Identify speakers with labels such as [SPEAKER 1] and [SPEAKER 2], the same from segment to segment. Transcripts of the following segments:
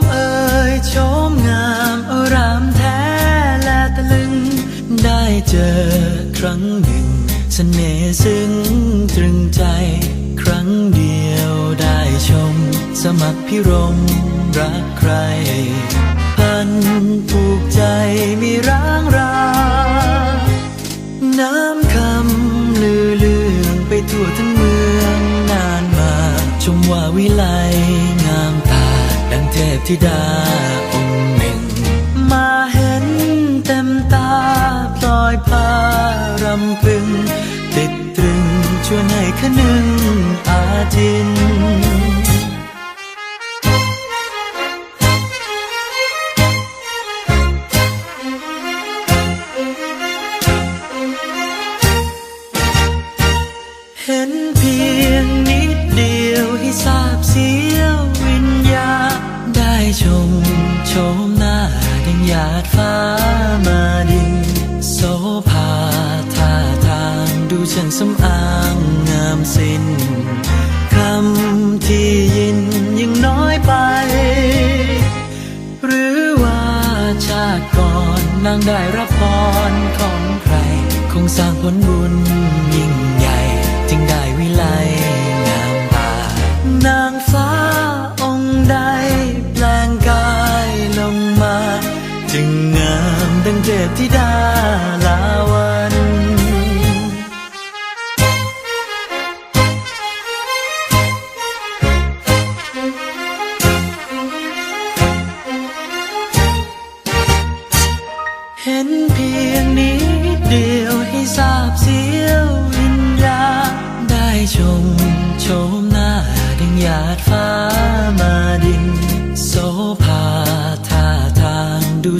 [SPEAKER 1] มเอ่ยโฉมงามอรามแท้และตะลึง ได้เจอครั้งหนึ่งสเสน่ห์ซึ้งตรึงใจ ครั้งเดียวได้ชม สมัครพิรมรักใคร พันผูกใจมีร้างรา น้ำคำลือเลืองไปทั่วทั้งเมืองนานมา ชมว่าวิไล ธิดาองค์หนึ่ง มาเห็นเต็มตาพลอยพารำพึง ติดตรึงชวนให้คนึงอาทินเห็นเพียงนิดเดียวให้ทราบ มหน้าดังหยาดฟ้ามาดิน โสภาท่าทางดูช่างสำอางงามสิ้นคำที่ยินยังน้อยไป หรือว่าชาติก่อนนางได้รับพรของใคร คงสร้างผลบุญยิ่งใหญ่จึง เทพธิดาลาวันเห็นเพียงนิดเดียวให้ทราบเสียว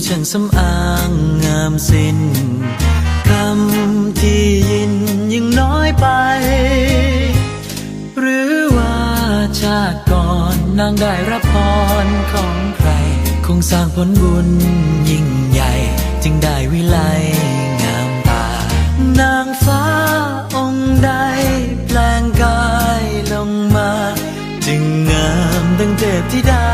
[SPEAKER 1] ช่างสำอางงามสิ้นคำที่ยินยังน้อยไป หรือว่าชาติก่อนนางได้รับพรของใคร คงสร้างผลบุญยิ่งใหญ่ จึงได้วิไลงามตา นางฟ้าองค์ใดแปลงกายลงมา จึงงามดังเทพธิดา